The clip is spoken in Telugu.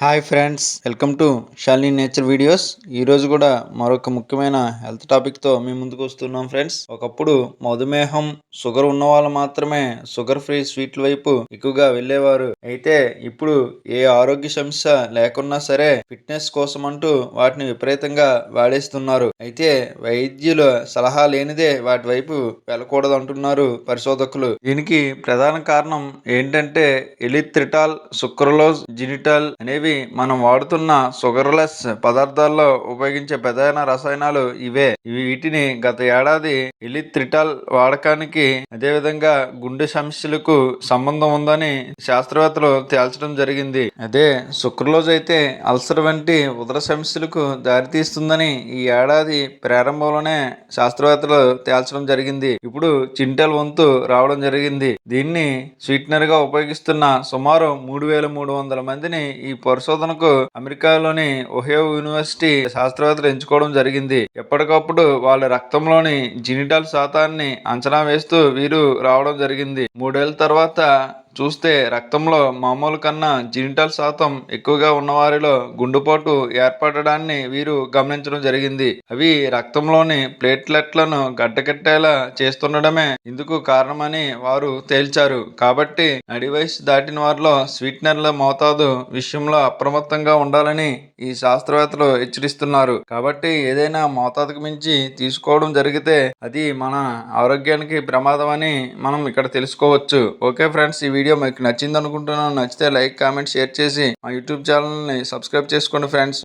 Hi friends welcome to Shalini nature videos. ఈ రోజు కూడా మరొక ముఖ్యమైన హెల్త్ టాపిక్తో మీ ముందుకు వస్తున్నాం ఫ్రెండ్స్. ఒకప్పుడు మధుమేహం షుగర్ ఉన్న వాళ్ళు మాత్రమే షుగర్ ఫ్రీ స్వీట్ల వైపు ఎక్కువగా వెళ్ళేవారు. అయితే ఇప్పుడు ఏ ఆరోగ్య సమస్య లేకున్నా సరే ఫిట్నెస్ కోసం అంటూ వాటిని విపరీతంగా వాడేస్తున్నారు. అయితే వైద్యుల సలహా లేనిదే వాటి వైపు వెళ్ళకూడదు అంటున్నారు పరిశోధకులు. దీనికి ప్రధాన కారణం ఏంటంటే ఎలిత్రిటాల్ సుక్రలోజ్ జినిటాల్ అనేవి మనం వాడుతున్న షుగర్లెస్ పదార్థాల్లో ఉపయోగించే ప్రధాన రసాయనాలు ఇవే. వీటిని గత ఏడాది ఎలిత్రిటాల్ వాడకానికి అదేవిధంగా గుండె సమస్యలకు సంబంధం ఉందని శాస్త్రవేత్తలు తేల్చడం జరిగింది. అదే శుక్రలోజ్ అయితే అల్సర్ వంటి ఉదర సమస్యలకు దారితీస్తుందని ఈ ఏడాది ప్రారంభంలోనే శాస్త్రవేత్తలు తేల్చడం జరిగింది. ఇప్పుడు చింటల్ వంతు రావడం జరిగింది. దీన్ని స్వీట్నర్గా ఉపయోగిస్తున్న సుమారు మూడు వేల మూడు వందల మందిని ఈ పరిశోధనకు అమెరికాలోని ఒహియో యూనివర్సిటీ శాస్త్రవేత్తలు ఎంచుకోవడం జరిగింది. ఎప్పటికప్పుడు వాళ్ళ రక్తంలోని జినిటాల్ శాతాన్ని అంచనా వేస్తూ వీరు రావడం జరిగింది. మూడేళ్ళ తర్వాత చూస్తే రక్తంలో మామూలు కన్నా జినిటల్ శాతం ఎక్కువగా ఉన్నవారిలో గుండెపోటు ఏర్పడడాన్ని వీరు గమనించడం జరిగింది. అవి రక్తంలోని ప్లేట్లెట్లను గడ్డకట్టేలా చేస్తుండడమే ఇందుకు కారణమని వారు తేల్చారు. కాబట్టి నడి వయసు దాటిన వారిలో స్వీట్నర్ల మోతాదు విషయంలో అప్రమత్తంగా ఉండాలని ఈ శాస్త్రవేత్తలు హెచ్చరిస్తున్నారు. కాబట్టి ఏదైనా మోతాదుకు మించి తీసుకోవడం జరిగితే అది మన ఆరోగ్యానికి ప్రమాదం అని మనం ఇక్కడ తెలుసుకోవచ్చు. ఓకే ఫ్రెండ్స్ ఈ వీడియో మీకు నచ్చింది అనుకుంటున్నాను నచ్చితే లైక్ కామెంట్ షేర్ చేసి మా యూట్యూబ్ ఛానల్ని సబ్స్క్రైబ్ చేసుకోండి ఫ్రెండ్స్.